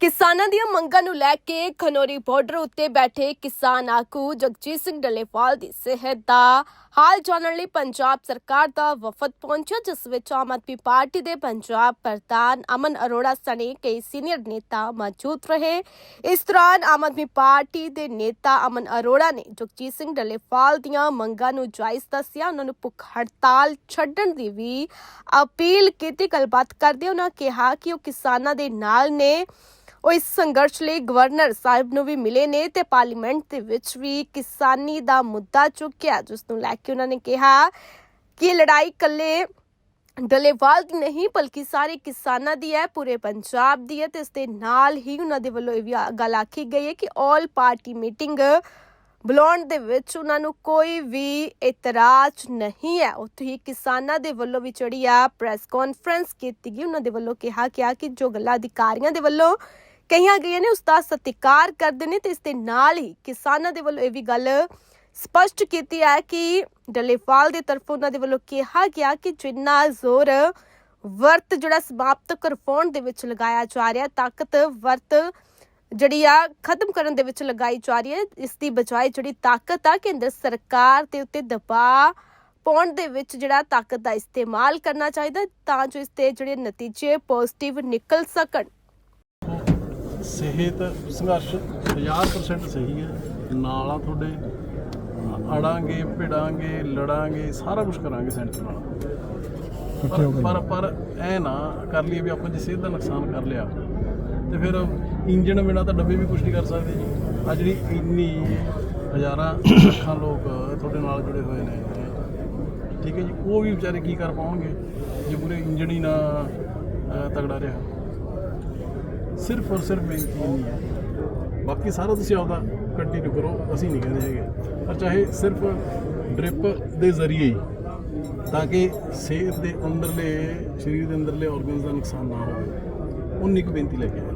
ਕਿਸਾਨਾਂ ਦੀਆਂ ਮੰਗਾਂ ਨੂੰ ਲੈ ਕੇ ਖਨੋਰੀ ਬਾਰਡਰ ਉੱਤੇ ਬੈਠੇ ਕਿਸਾਨ ਆਗੂ ਜਗਜੀਤ ਸਿੰਘ ਡੱਲੇਵਾਲ ਦੀ ਸਿਹਤ ਦਾ ਹਾਲ ਜਾਣਨ ਲਈ ਪੰਜਾਬ ਸਰਕਾਰ ਦਾ ਵਫਦ ਪਹੁੰਚਿਆ, ਜਿਸ ਵਿੱਚ ਆਮ ਆਦਮੀ ਪਾਰਟੀ ਦੇ ਪੰਜਾਬ ਪ੍ਰਧਾਨ ਅਮਨ ਅਰੋੜਾ ਸਣੇ ਕਈ ਸੀਨੀਅਰ ਨੇਤਾ ਮੌਜੂਦ ਰਹੇ। ਇਸ ਦੌਰਾਨ ਆਮ ਆਦਮੀ ਪਾਰਟੀ ਦੇ ਨੇਤਾ ਅਮਨ ਅਰੋੜਾ ਨੇ ਜਗਜੀਤ ਸਿੰਘ ਡੱਲੇਵਾਲ ਦੀਆਂ ਮੰਗਾਂ ਨੂੰ ਜਾਇਜ਼ ਦੱਸਿਆ। ਉਹਨਾਂ ਨੂੰ ਭੁੱਖ ਹੜਤਾਲ ਛੱਡਣ ਦੀ ਵੀ ਅਪੀਲ ਕੀਤੀ। ਗੱਲਬਾਤ ਕਰਦੇ ਉਹਨਾਂ ਕਿਹਾ ਕਿ ਉਹ ਕਿਸਾਨਾਂ ਦੇ ਨਾਲ ਨੇ। ਉਹ ਇਸ ਸੰਘਰਸ਼ ਲਈ ਗਵਰਨਰ ਸਾਹਿਬ ਨੂੰ ਵੀ ਮਿਲੇ ਨੇ ਤੇ ਪਾਰਲੀਮੈਂਟ ਦੇ ਵਿੱਚ ਵੀ ਕਿਸਾਨੀ ਦਾ ਮੁੱਦਾ ਚੁੱਕਿਆ, ਜਿਸ ਨੂੰ ਲੈ ਕੇ ਉਹਨਾਂ ਨੇ ਕਿਹਾ ਕਿ ਲੜਾਈ ਕੱਲੇ ਡਲੇਵਾਲ ਦੀ ਨਹੀਂ, ਬਲਕਿ ਸਾਰੇ ਕਿਸਾਨਾਂ ਦੀ ਹੈ, ਪੂਰੇ ਪੰਜਾਬ ਦੀ ਹੈ ਤੇ ਇਸ ਦੇ ਨਾਲ ਹੀ ਉਹਨਾਂ ਦੇ ਵੱਲੋਂ ਇਹ ਵੀ ਗੱਲ ਆਖੀ ਗਈ ਹੈ ਕਿ ਆਲ ਪਾਰਟੀ ਮੀਟਿੰਗ ਬੁਲਾਉਣ ਦੇ ਵਿੱਚ ਉਹਨਾਂ ਨੂੰ ਕੋਈ ਵੀ ਇਤਰਾਜ਼ ਨਹੀਂ ਹੈ। ਉੱਥੇ ਹੀ ਕਿਸਾਨਾਂ ਦੇ ਵੱਲੋਂ ਵੀ ਚੜੀ ਆ ਪ੍ਰੈਸ ਕਾਨਫਰੰਸ ਕੀਤੀ ਗਈ। ਉਹਨਾਂ ਦੇ ਵੱਲੋਂ ਕਿਹਾ ਗਿਆ ਕਿ ਜੋ ਗੱਲਾਂ ਅਧਿਕਾਰੀਆਂ ਦੇ ਵੱਲੋਂ ਕਹੀਆਂ ਗਈਆਂ ਨੇ ਉਸ ਦਾ ਸਤਿਕਾਰ ਕਰਦੇ ਨੇ ਤੇ ਇਸ ਦੇ ਨਾਲ ਹੀ ਕਿਸਾਨਾਂ ਦੇ ਵੱਲੋਂ ਇਹ ਵੀ ਗੱਲ ਸਪਸ਼ਟ ਕੀਤੀ ਹੈ ਕਿ ਡਲੇਵਾਲ ਦੇ ਤਰਫੋਂ ਉਹਨਾਂ ਦੇ ਵੱਲੋਂ ਕਿਹਾ ਗਿਆ ਕਿ ਜਿੰਨਾ ਜ਼ੋਰ ਵਰਤ ਜਿਹੜਾ ਸਮਾਪਤ ਕਰਵਾਉਣ ਦੇ ਵਿੱਚ ਲਗਾਇਆ ਜਾ ਰਿਹਾ ਤਾਕਤ ਵਰਤ ਜਿਹੜੀ ਆ ਖਤਮ ਕਰਨ ਦੇ ਵਿੱਚ ਲਗਾਈ ਜਾ ਰਹੀ ਹੈ, ਇਸ ਦੀ ਬਜਾਏ ਜਿਹੜੀ ਤਾਕਤ ਆ ਕੇਂਦਰ ਸਰਕਾਰ ਦੇ ਉੱਤੇ ਦਬਾਅ ਪਾਉਣ ਦੇ ਵਿੱਚ ਜਿਹੜਾ ਤਾਕਤ ਦਾ ਇਸਤੇਮਾਲ ਕਰਨਾ ਚਾਹੀਦਾ ਤਾਂ ਜੋ ਇਸ ਦੇ ਜਿਹੜੇ ਨਤੀਜੇ ਪੋਜ਼ਿਟਿਵ ਨਿਕਲ ਸਕਣ। ਸਿਹਤ ਸੰਘਰਸ਼ 50% ਸਹੀ ਹੈ। ਨਾਲ ਆ ਤੁਹਾਡੇ ਅੜਾਂਗੇ ਭਿੜਾਂਗੇ ਲੜਾਂਗੇ ਸਾਰਾ ਕੁਝ ਕਰਾਂਗੇ ਸੈਂਟਰ ਨਾਲ। ਪਰ ਪਰ ਐ ਨਾ ਕਰ ਲਈਏ ਵੀ ਆਪਾਂ ਜੇ ਸਿਹਤ ਦਾ ਨੁਕਸਾਨ ਕਰ ਲਿਆ ਤੇ ਫਿਰ ਇੰਜਣ ਬਿਨਾ ਤਾਂ ਡੱਬੇ ਵੀ ਕੁਝ ਨਹੀਂ ਕਰ ਸਕਦੇ ਜੀ। ਆ ਜਿਹੜੀ ਇੰਨੀ ਹਜ਼ਾਰਾਂ ਲੱਖਾਂ ਲੋਕ ਤੁਹਾਡੇ ਨਾਲ ਜੁੜੇ ਹੋਏ ਨੇ ਠੀਕ ਹੈ ਜੀ ਉਹ ਵੀ ਵਿਚਾਰੇ ਕੀ ਕਰ ਪਾਉਣਗੇ ਜੇ ਪੂਰੇ ਇੰਜਣ ਹੀ ਨਾ ਤਗੜਾ ਰਿਹਾ। ਸਿਰਫ ਔਰ ਸਿਰਫ ਬੇਨਤੀ ਇੰਨੀ ਹੈ ਬਾਕੀ ਸਾਰਾ ਤੁਸੀਂ ਆਪਦਾ ਕੰਟੀਨਿਊ ਕਰੋ, ਅਸੀਂ ਨਹੀਂ ਕਹਿੰਦੇ ਹੈਗੇ। ਪਰ ਚਾਹੇ ਸਿਰਫ ਡ੍ਰਿਪ ਦੇ ਜ਼ਰੀਏ ਹੀ, ਤਾਂ ਕਿ ਸਿਹਤ ਦੇ ਅੰਦਰਲੇ, ਸਰੀਰ ਦੇ ਅੰਦਰਲੇ ਆਰਗਨਸ ਦਾ ਨੁਕਸਾਨ ਨਾ ਹੋਵੇ ਉਨੀ ਕੁ ਬੇਨਤੀ ਲੈ ਕੇ